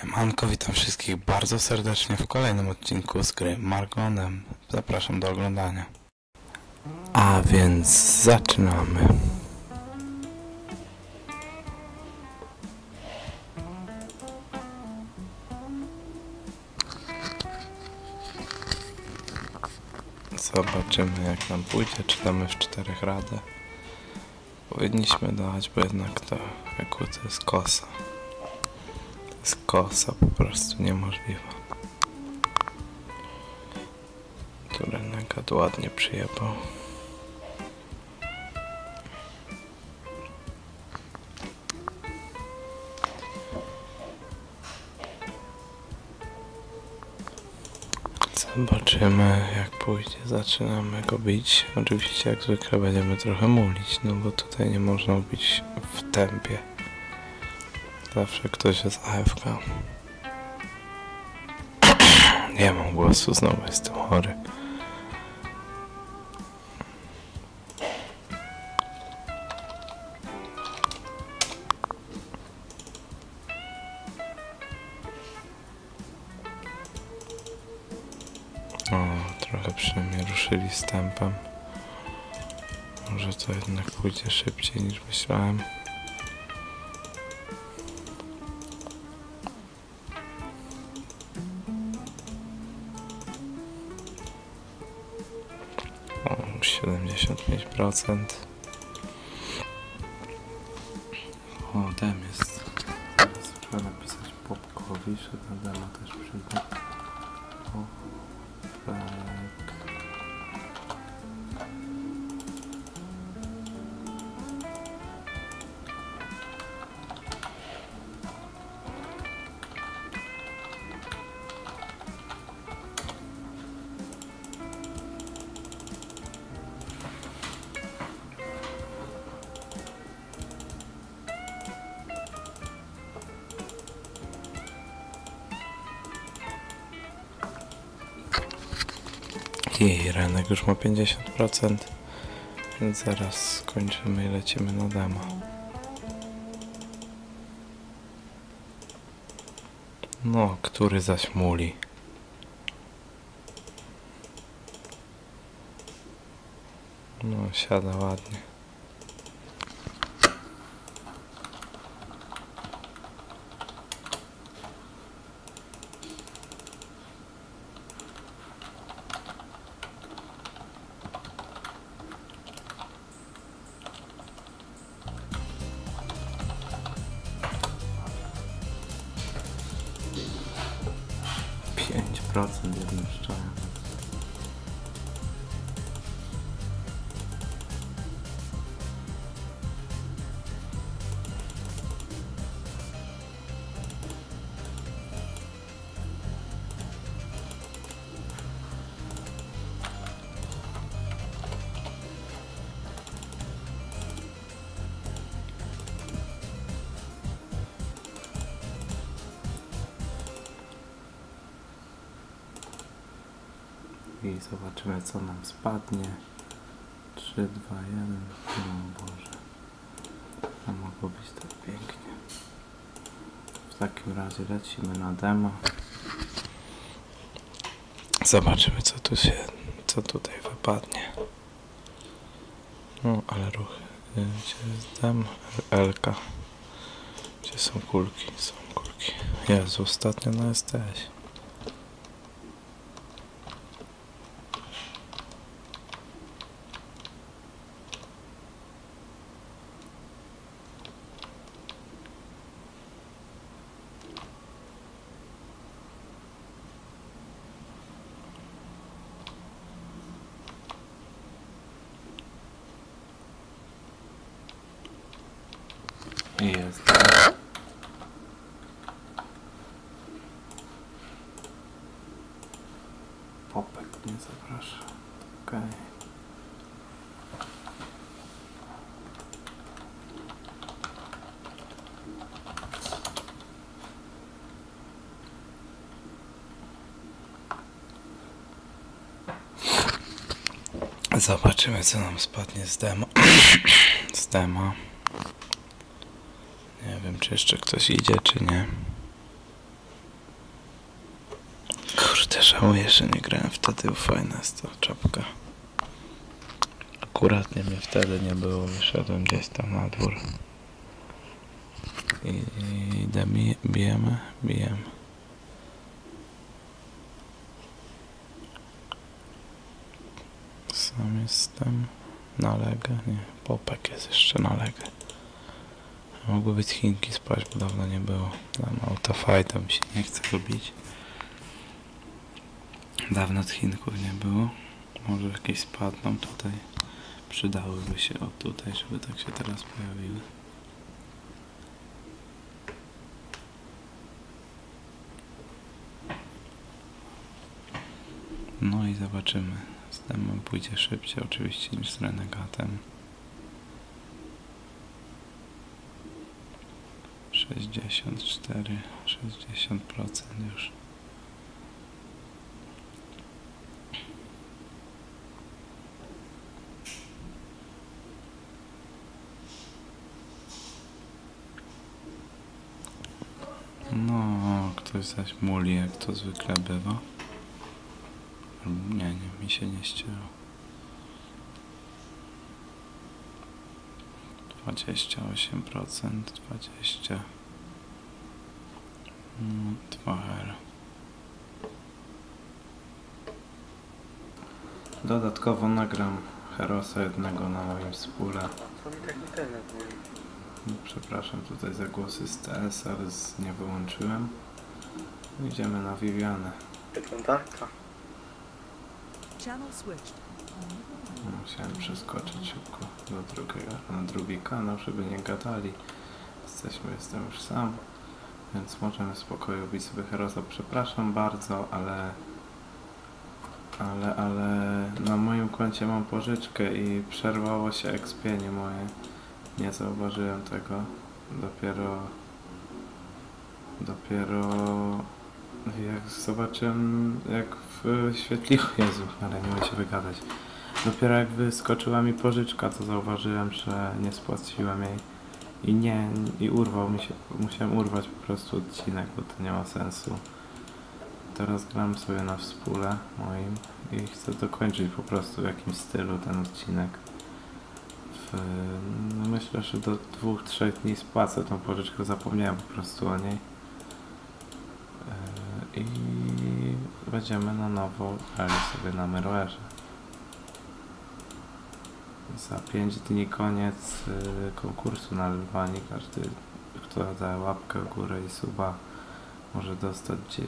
Siemanko, witam wszystkich bardzo serdecznie w kolejnym odcinku z gry Margonem. Zapraszam do oglądania. A więc zaczynamy. Zobaczymy jak nam pójdzie, czy damy w czterech radę. Powinniśmy dać, bo jednak to jaku to jest kosa. Jest kosa po prostu niemożliwa. Tu renegat ładnie przyjebał. Zobaczymy jak pójdzie. Zaczynamy go bić. Oczywiście jak zwykle będziemy trochę mulić, no bo tutaj nie można bić w tempie. Zawsze ktoś jest AFK. Nie mam głosu, znowu jestem chory. O, trochę przynajmniej ruszyli z tempem. Może to jednak pójdzie szybciej niż myślałem. 75%. O, dem jest. Teraz trzeba napisać Popkowi, że na demo też przyjdzie. O, I Renek już ma 50%, więc zaraz skończymy i lecimy na demo. No, który zaś muli? No, siada ładnie. I zobaczymy co nam spadnie. 3, 2, 1. O Boże. A mogło być tak pięknie. W takim razie lecimy na demo. Zobaczymy co tu się, co tutaj wypadnie. No, ale ruchy. Y, Gdzie jest dem? LK. Gdzie są kulki? Są kulki. Jezu, ostatnio na STS. Jest. Popek nie zaprasza. Okej. Zobaczymy co nam spadnie z demo. z demo. Nie wiem, czy jeszcze ktoś idzie, czy nie. Kurde, żałuję, że nie grałem wtedy, fajna jest to czapka. Akuratnie mnie wtedy nie było, wyszedłem gdzieś tam na dwór. I, i idę, bi- bijemy, bijemy. Sam jestem na legę, nie, Popek jest jeszcze na legę. Mogły być Chinki spać, bo dawno nie było. Tam autofajta mi się nie chce robić. Dawno z Chinków nie było. Może jakieś spadną tutaj. Przydałyby się od tutaj, żeby tak się teraz pojawiły. No i zobaczymy. Z demem pójdzie szybciej oczywiście niż z renegatem. 64, 60% już. No, ktoś zaś muli, jak to zwykle bywa. Nie, nie, mi się nie ścięło. 28%, 20. 2R. Dodatkowo nagram Herosa jednego na moim wspóle. Przepraszam tutaj za głosy z TS, ale z nie wyłączyłem. Idziemy na Vivianę. Wyglądarka. Channel switched. Musiałem przeskoczyć szybko do drugiego, na drugi kanał, żeby nie gadali. Jesteśmy, jestem już sam, więc możemy w spokoju bić sobie Herosa. Przepraszam bardzo, ale... Ale, ale na moim koncie mam pożyczkę i przerwało się expienie moje. Nie zauważyłem tego. Dopiero... Dopiero... Jak zobaczyłem, jak wyświetliło, Jezu, ale nie umiem się wygadać. Dopiero jak wyskoczyła mi pożyczka, to zauważyłem, że nie spłaciłem jej. I nie, i urwał mi się, musiałem urwać po prostu odcinek, bo to nie ma sensu. Teraz gram sobie na wspóle moim i chcę dokończyć po prostu w jakimś stylu ten odcinek. W, no myślę, że do dwóch, trzech dni spłacę tą pożyczkę, zapomniałem po prostu o niej. Yy, I będziemy na nowo grali sobie na Mirrorze. Za 5 dni koniec y, konkursu na Lwani. Każdy, kto da łapkę w górę i suba, może dostać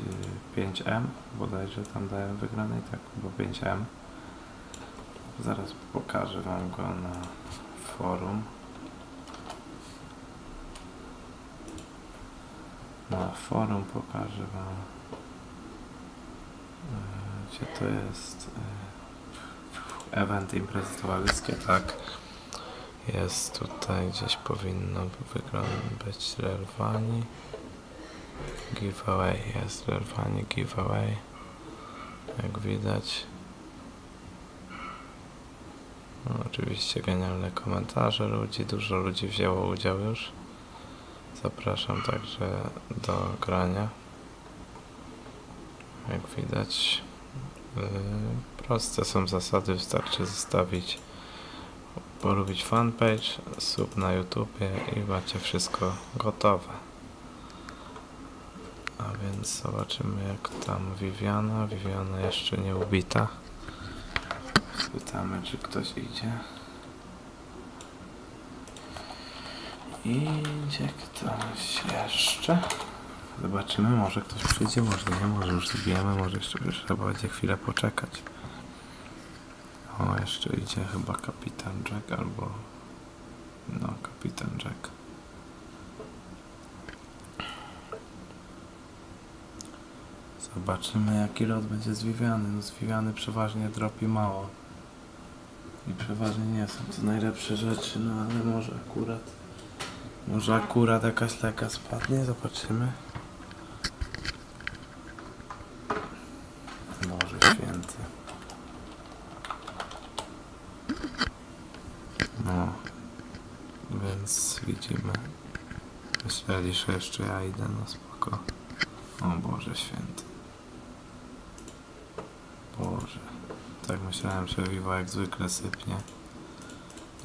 y, 5M. Bodajże tam dają wygranej, tak, bo 5M. Zaraz pokażę Wam go na forum. Na forum pokażę Wam, y, gdzie to jest. Event imprezy towarzyskie, tak. Jest tutaj gdzieś powinno wyglądać być Relwani. Giveaway jest Relwani giveaway. Jak widać. No, oczywiście genialne komentarze ludzi, dużo ludzi wzięło udział już. Zapraszam także do grania. Jak widać. Yy, Proste są zasady, wystarczy zostawić, polubić fanpage, sub na YouTubie i macie wszystko gotowe. A więc zobaczymy jak tam Viviana. Viviana jeszcze nie ubita. Spytamy czy ktoś idzie. Idzie ktoś jeszcze? Zobaczymy, może ktoś przyjdzie, może nie, może już zbijemy, może jeszcze trzeba będzie chwilę poczekać. O, jeszcze idzie chyba kapitan Jack albo... No, kapitan Jack. Zobaczymy jaki lot będzie zwiwiany. No zwiwiany przeważnie dropi mało. I przeważnie nie są to najlepsze rzeczy, no ale może akurat... Może akurat jakaś leka spadnie, zobaczymy. Boże święty. No, więc widzimy. Że jeszcze ja idę, no spoko. O Boże święty. tak myślałem, że Vivo jak zwykle sypnie.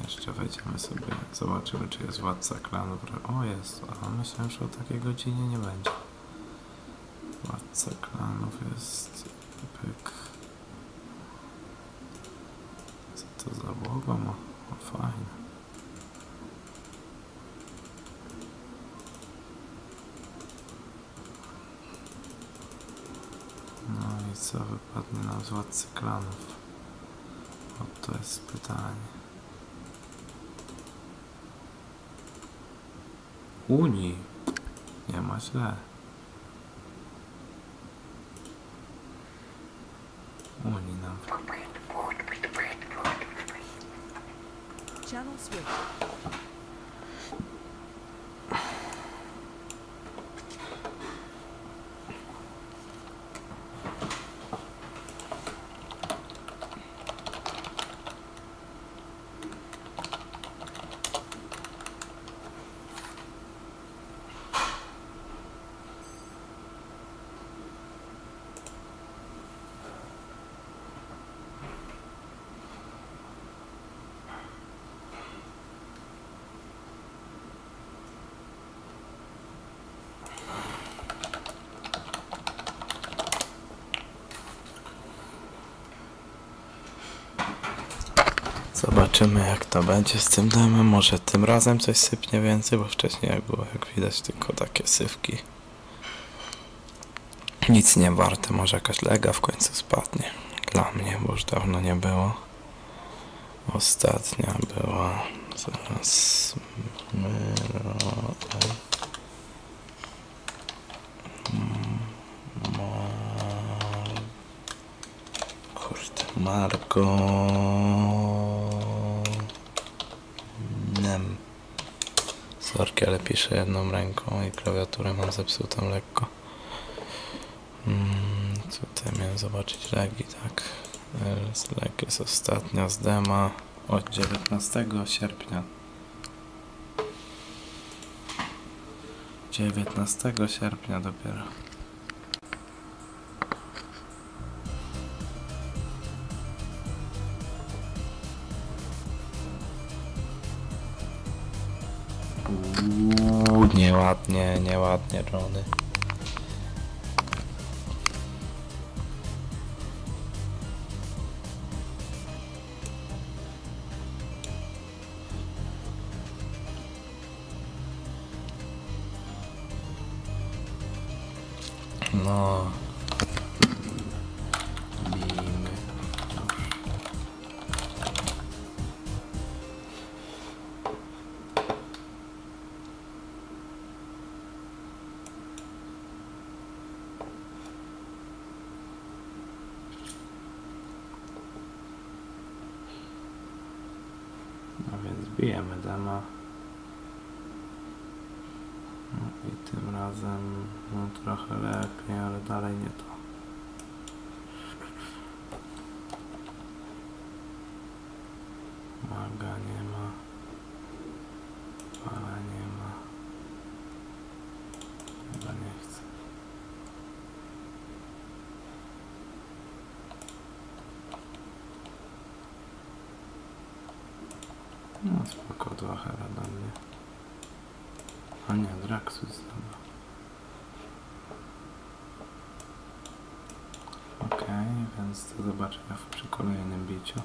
Jeszcze wejdziemy sobie, zobaczymy czy jest władca klanów. O jest, a myślałem, że o takiej godzinie nie będzie. Władca klanów jest pyk. Co to za błogo ma? O. No i co wypadnie nam z władcy klanów? O to jest pytanie. Unii. Nie ma źle. Unii nam. Channel switched. Zobaczymy jak to będzie z tym demem. Może tym razem coś sypnie więcej, bo wcześniej jak było, jak widać, tylko takie sywki. Nic nie warte, może jakaś lega w końcu spadnie. Dla mnie, bo już dawno nie było. Ostatnia była zaraz. Kurde, Marko. Ale piszę jedną ręką i klawiaturę mam zepsutą lekko. Mm, tutaj miałem zobaczyć legi, tak. Leg jest ostatnia z dema od 19 sierpnia. 19 sierpnia dopiero. Nieładnie, Johnny. No. Bijemy dema. No i tym razem no, trochę lepiej, ale dalej nie to. Maga nie ma. Pala nie ma. Chyba nie chcę. No spoko, dwa hera do mnie. A nie, Draxus dobra. Okej, więc do zobaczenia w- przy kolejnym biciu.